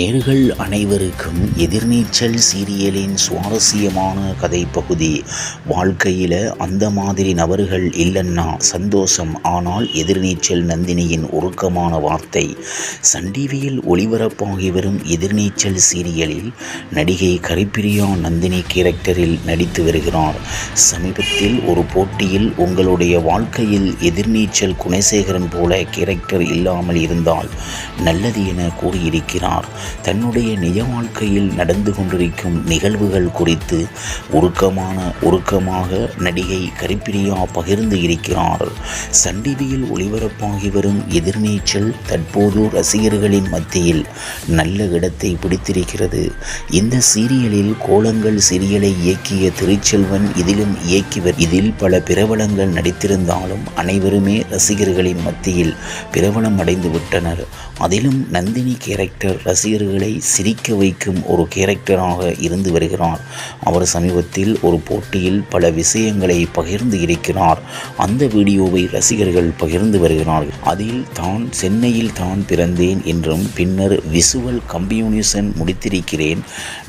நேர்கள் அனைவருக்கும் எதிர்நீச்சல் சீரியலின் சுவாரஸ்யமான கதை பகுதி வாழ்க்கையில் அந்த மாதிரி நபர்கள் இல்லைன்னா சந்தோஷம் ஆனால் எதிர்நீச்சல் நந்தினியின் உருக்கமான வார்த்தை. சன் டிவியில் ஒளிபரப்பாகி வரும் எதிர்நீச்சல் சீரியலில் நடிகை கரிப்பிரியா நந்தினி கேரக்டரில் நடித்து வருகிறார். சமீபத்தில் ஒரு போட்டியில் உங்களுடைய வாழ்க்கையில் எதிர்நீச்சல் குணசேகரன் போல கேரக்டர் இல்லாமல் இருந்தால் நல்லது என கூறியிருக்கிறார். தன்னுடைய நிஜ வாழ்க்கையில் நடந்து கொண்டிருக்கும் நிகழ்வுகள் குறித்து உருக்கமான உருக்கமாக நடிகை கரிப்பிரியா பகிர்ந்து இருக்கிறார். சன் டிவியில் ஒளிபரப்பாகி வரும் எதிர்நீச்சல் தற்போது ரசிகர்களின் மத்தியில் நல்ல இடத்தை பிடித்திருக்கிறது. இந்த சீரியலில் கோலங்கள் சீரியலை இயக்கிய திருச்செல்வன் இதிலும் இயக்கிவர் இதில் பல பிரபலங்கள் நடித்திருந்தாலும் அனைவருமே ரசிகர்களின் மத்தியில் பிரபலம் அடைந்து விட்டனர் அதிலும் நந்தினி கேரக்டர் ரசிகர்களை சிரிக்க வைக்கும் ஒரு கேரக்டராக இருந்து வருகிறார் அவர் சமீபத்தில் ஒரு போட்டியில் பல விஷயங்களை பகிர்ந்து இருக்கிறார். அந்த வீடியோவை ரசிகர்கள் பகிர்ந்து வருகிறார்கள். அதில் தான் சென்னையில் தான் பிறந்தேன் என்றும் பின்னர் விசுவல் கம்யூனிசன் முடித்திருக்கிறேன்.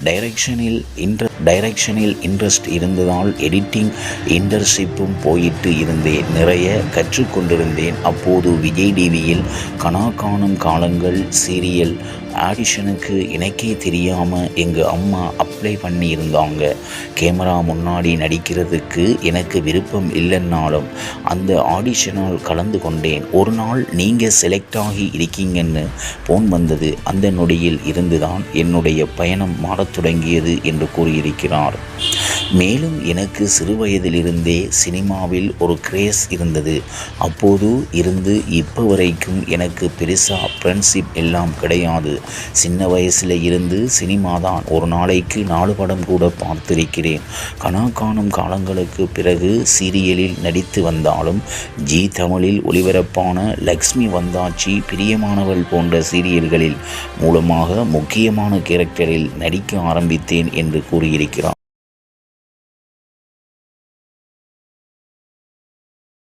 டைரக்ஷனில் இன்ட்ர டைரக்ஷனில் இன்ட்ரெஸ்ட் இருந்ததால் எடிட்டிங் இன்டர்ஷிப்பும் போயிட்டு இருந்தேன். நிறைய கற்றுக்கொண்டிருந்தேன் அப்போது விஜய் டிவியில் கனா காணும் காலங்கள் சீரியல் ஆடிஷனுக்கு எனக்கே தெரியாமல் எங்கள் அம்மா அப்ளை பண்ணி இருந்தாங்க கேமரா முன்னாடி நடிக்கிறதுக்கு எனக்கு விருப்பம் இல்லைன்னாலும் அந்த ஆடிஷனால் கலந்து கொண்டேன். ஒரு நாள் நீங்கள் செலக்ட் ஆகி இருக்கீங்கன்னு ஃபோன் வந்தது. அந்த நொடியில் இருந்துதான் என்னுடைய பயணம் மாறத் தொடங்கியது என்று கூறியிருக்கிறார் மேலும் எனக்கு சிறுவயதிலிருந்தே சினிமாவில் ஒரு கிரேஸ் இருந்தது. அப்போது இருந்து இப்போ வரைக்கும் எனக்கு பெருசாக ஃப்ரெண்ட்ஷிப் எல்லாம் கிடையாது. சின்ன வயசில் இருந்து சினிமா தான் ஒரு நாளைக்கு நாலு படம் கூட பார்த்திருக்கிறேன். கனா காணும் காலங்களுக்கு பிறகு சீரியலில் நடித்து வந்தாலும் ஜி தமிழில் ஒளிபரப்பான லக்ஷ்மி வந்தாச்சி பிரியமானவள் போன்ற சீரியல்களில் மூலமாக முக்கியமான கேரக்டரில் நடிக்க ஆரம்பித்தேன் என்று கூறியிருக்கிறார்.